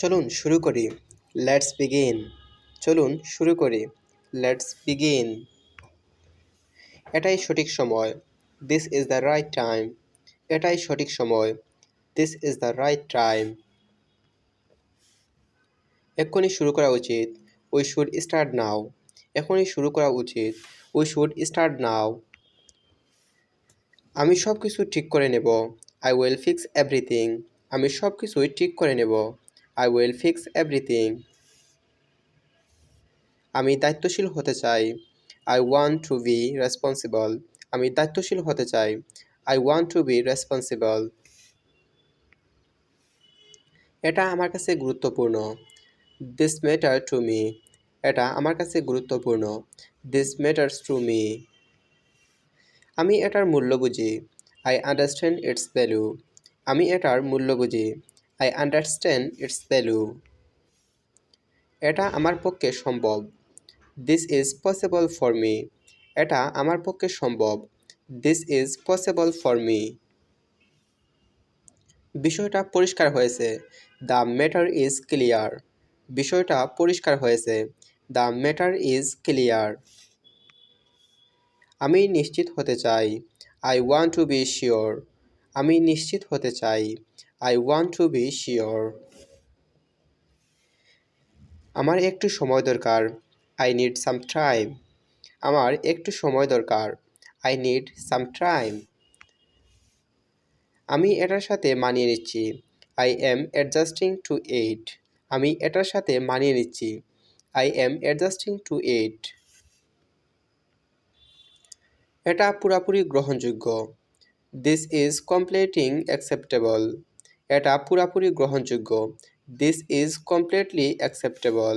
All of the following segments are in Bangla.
চলুন শুরু করি। লেটস বিগিন চলুন শুরু করি। লেটস বিগিন এটাই সঠিক সময়। This is the right time এটাই সঠিক সময়। This is the right time এক্ষুনি শুরু করা উচিত। উই শুড স্টার্ট নাও এখনই শুরু করা উচিত। উই শুড স্টার্ট নাও আমি সব কিছু ঠিক করে নেব। আই উইল ফিক্স এভরিথিং আমি সব কিছুই ঠিক করে নেব। আই উইল ফিক্স এভরিথিং আমি দায়িত্বশীল হতে চাই। I want to be responsible আমি দায়িত্বশীল হতে চাই। I want to be responsible এটা আমার কাছে গুরুত্বপূর্ণ। দিস ম্যাটার টু মি এটা আমার কাছে গুরুত্বপূর্ণ। দিস ম্যাটার্স টু মি আমি এটার মূল্য বুঝি। আই আন্ডারস্ট্যান্ড ইটস ভ্যালু আমি এটার মূল্য বুঝি। আই আন্ডারস্ট্যান্ড ইটস ভ্যালু এটা আমার পক্ষে সম্ভব। This is possible for me এটা আমার পক্ষে সম্ভব। This is possible for me বিষয়টা পরিষ্কার হয়েছে। দ্য ম্যাটার ইজ ক্লিয়ার বিষয়টা পরিষ্কার হয়েছে। দ্য ম্যাটার ইজ ক্লিয়ার আমি নিশ্চিত হতে চাই। I want to be sure আমি নিশ্চিত হতে চাই। I want to be sure আমার একটু সময় দরকার। আই নিড সাম টাইম আমার একটু সময় দরকার। আই নিড সাম টাইম আমি এটার সাথে মানিয়ে নিচ্ছি। I am adjusting to it আমি এটার সাথে মানিয়ে নিচ্ছি। I am adjusting to it এটা পুরাপুরি গ্রহণযোগ্য। দিস ইজ কমপ্লিটিং অ্যাকসেপ্টেবল এটা পুরাপুরি গ্রহণযোগ্য। দিস ইজ কমপ্লিটলি অ্যাকসেপ্টেবল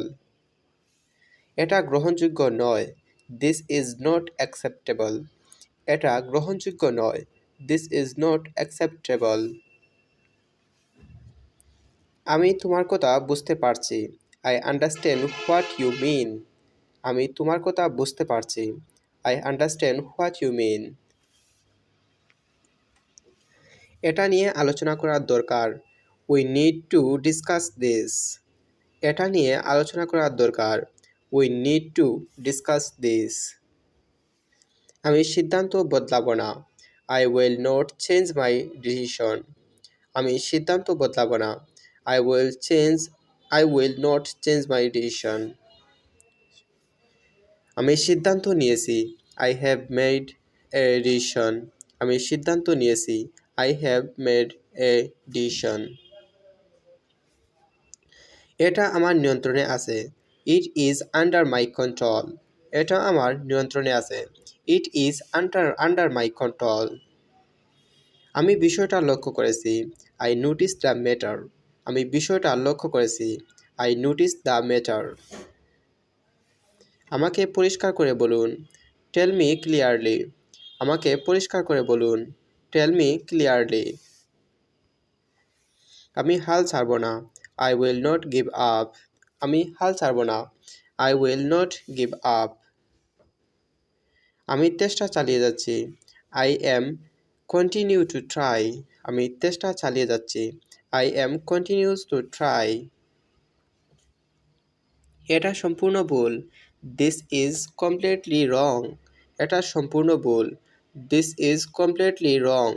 এটা গ্রহণযোগ্য নয়। দিস ইজ নট অ্যাকসেপ্টেবল এটা গ্রহণযোগ্য নয়। দিস ইজ নট অ্যাকসেপ্টেবল আমি তোমার কথা বুঝতে পারছি। I understand what you mean আমি তোমার কথা বুঝতে পারছি। I understand what you mean এটা নিয়ে আলোচনা করার দরকার। We need to discuss this এটা নিয়ে আলোচনা করার দরকার। We need to discuss this আমি সিদ্ধান্ত বদলাবো না। I will not change my decision আমি সিদ্ধান্ত বদলাবো না। I will change I will not change my decision আমি সিদ্ধান্ত নিয়েছি। I have made a decision আমি সিদ্ধান্ত নিয়েছি। I have made a decision এটা আমার নিয়ন্ত্রণে আছে। It is under my control এটা আমার নিয়ন্ত্রণে আছে। It is under under my control আমি বিষয়টা লক্ষ্য করেছি। আই নোটিস দ্য ম্যাটার আমি বিষয়টা লক্ষ্য করেছি। আই নোটিস দ্য ম্যাটার আমাকে পরিষ্কার করে বলুন। টেল মি ক্লিয়ারলি আমাকে পরিষ্কার করে বলুন। টেল মি ক্লিয়ারলি আমি হাল ছাড়ব না। I will not give up আমি হাল ছাড়ব না। I will not give up আমি চেষ্টা চালিয়ে যাচ্ছি। I am continue to try আমি চেষ্টা চালিয়ে যাচ্ছি। I am continues to try এটা সম্পূর্ণ ভুল। দিস ইজ কমপ্লিটলি রং এটা সম্পূর্ণ ভুল। দিস ইজ কমপ্লিটলি রং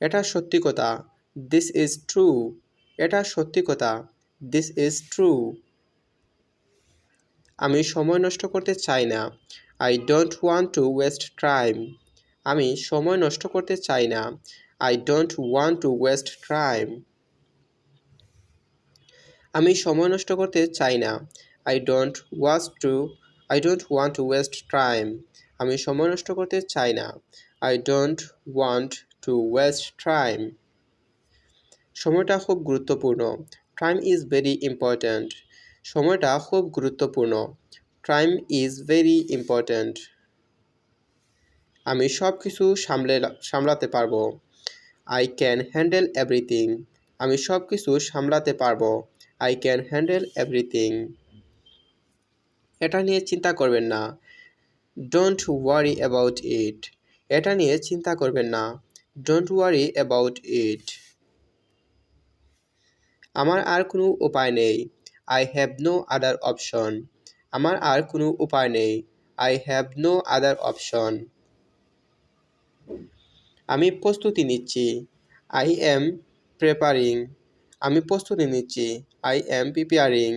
এটা সত্যি কথা। দিস ইজ ট্রু এটা সত্যি কথা। দিস ইজ ট্রু আমি সময় নষ্ট করতে চাই না। I don't want to waste time আমি সময় নষ্ট করতে চাই না। I don't want to waste time আমি সময় নষ্ট করতে চাই না। I don't was to I don't want to waste time আমি সময় নষ্ট করতে চাই না। I don't want to waste time সময়টা খুব গুরুত্বপূর্ণ। টাইম ইজ ভেরি ইম্পর্ট্যান্ট সময়টা খুব গুরুত্বপূর্ণ। টাইম ইজ ভেরি ইম্পর্ট্যান্ট আমি সব কিছু সামলে, সামলাতে পারব। আই ক্যান হ্যান্ডেল এভরিথিং আমি সব কিছু সামলাতে পারব। আই ক্যান হ্যান্ডেল এভরিথিং এটা নিয়ে চিন্তা করবেন না। ডোন্ট ওয়ারি অ্যাবাউট ইট এটা নিয়ে চিন্তা করবেন না। ডোন্ট ওয়ারি অ্যাবাউট ইট আমার আর কোনো উপায় নেই। I have no other option আমার আর কোনো উপায় নেই। I have no other option আমি প্রস্তুতি নিচ্ছি। আই এম প্রেপারিং আমি প্রস্তুতি নিচ্ছি। আই এম প্রিপেয়ারিং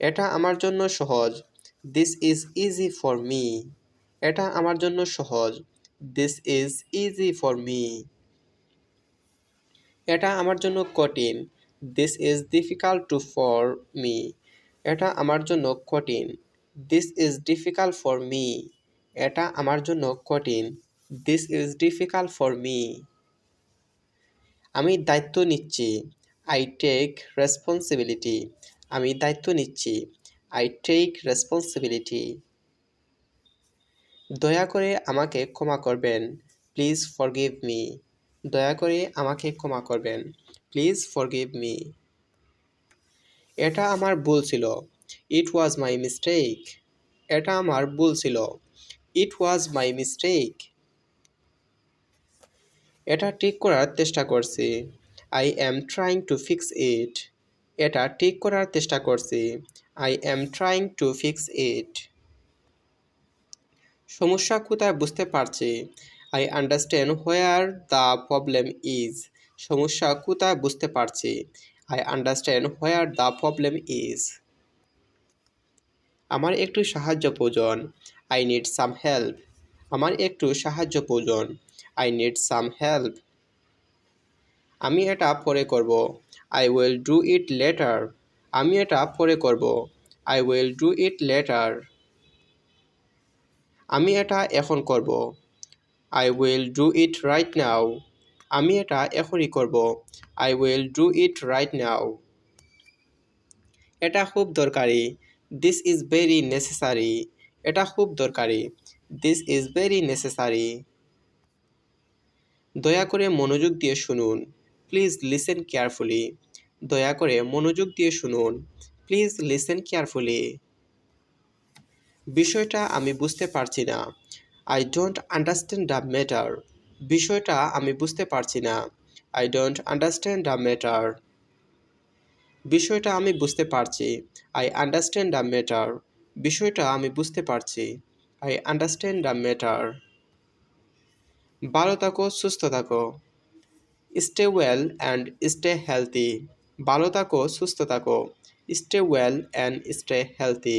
এটা আমার জন্য সহজ। This is easy for me এটা আমার জন্য সহজ। This is easy for me এটা আমার জন্য কঠিন। This is difficult to for me এটা আমার জন্য কঠিন। This is difficult for me এটা আমার জন্য কঠিন। This is difficult for me আমি দায়িত্ব নিচ্ছি। আই টেক রেসপন্সিবিলিটি আমি দায়িত্ব নিচ্ছি। আই টেক রেসপন্সিবিলিটি দয়া করে আমাকে ক্ষমা করবেন। প্লিজ ফরগিভ মি দয়া করে আমাকে ক্ষমা করবেন। প্লিজ ফরগিভ মি এটা আমার ভুল ছিল। ইট ওয়াজ মাই মিস্টেক এটা আমার ভুল ছিল। ইট ওয়াজ মাই মিস্টেক এটা ঠিক করার চেষ্টা করছি। I am trying to fix it এটা ঠিক করার চেষ্টা করছি। I am trying to fix it সমস্যা কোথায় বুঝতে পারছি? I understand where the problem is সমস্যা কোথায় বুঝতে পারছি? I understand where the problem is আমার একটু সাহায্য প্রয়োজন। আই নিড সাম হেল্প আমার একটু সাহায্য প্রয়োজন। আই নিড সাম হেল্প আমি এটা পরে করব। I will do it later আমি এটা পরে করব। I will do it later আমি এটা এখন করব। I will do it right now আমি এটা এখনই করব। I will do it right now এটা খুব দরকারি। দিস ইজ ভেরি নেসেসারি এটা খুব দরকারি। দিস ইজ ভেরি নেসেসারি দয়া করে মনোযোগ দিয়ে শুনুন। Please listen carefully. দয়া করে মনোযোগ দিয়ে শুনুন। Please listen carefully. বিষয়টা আমি বুঝতে পারছি না। I don't understand the matter বিষয়টা আমি বুঝতে পারছি না। I don't understand the matter বিষয়টা আমি বুঝতে পারছি। আই আন্ডারস্ট্যান্ড দ্য ম্যাটার বিষয়টা আমি বুঝতে পারছি। আই আন্ডারস্ট্যান্ড দ্য ম্যাটার ভালো থাকো, সুস্থ থাকো। Stay well and stay healthy ভালো থাকো সুস্থ থাকো। Stay well and stay healthy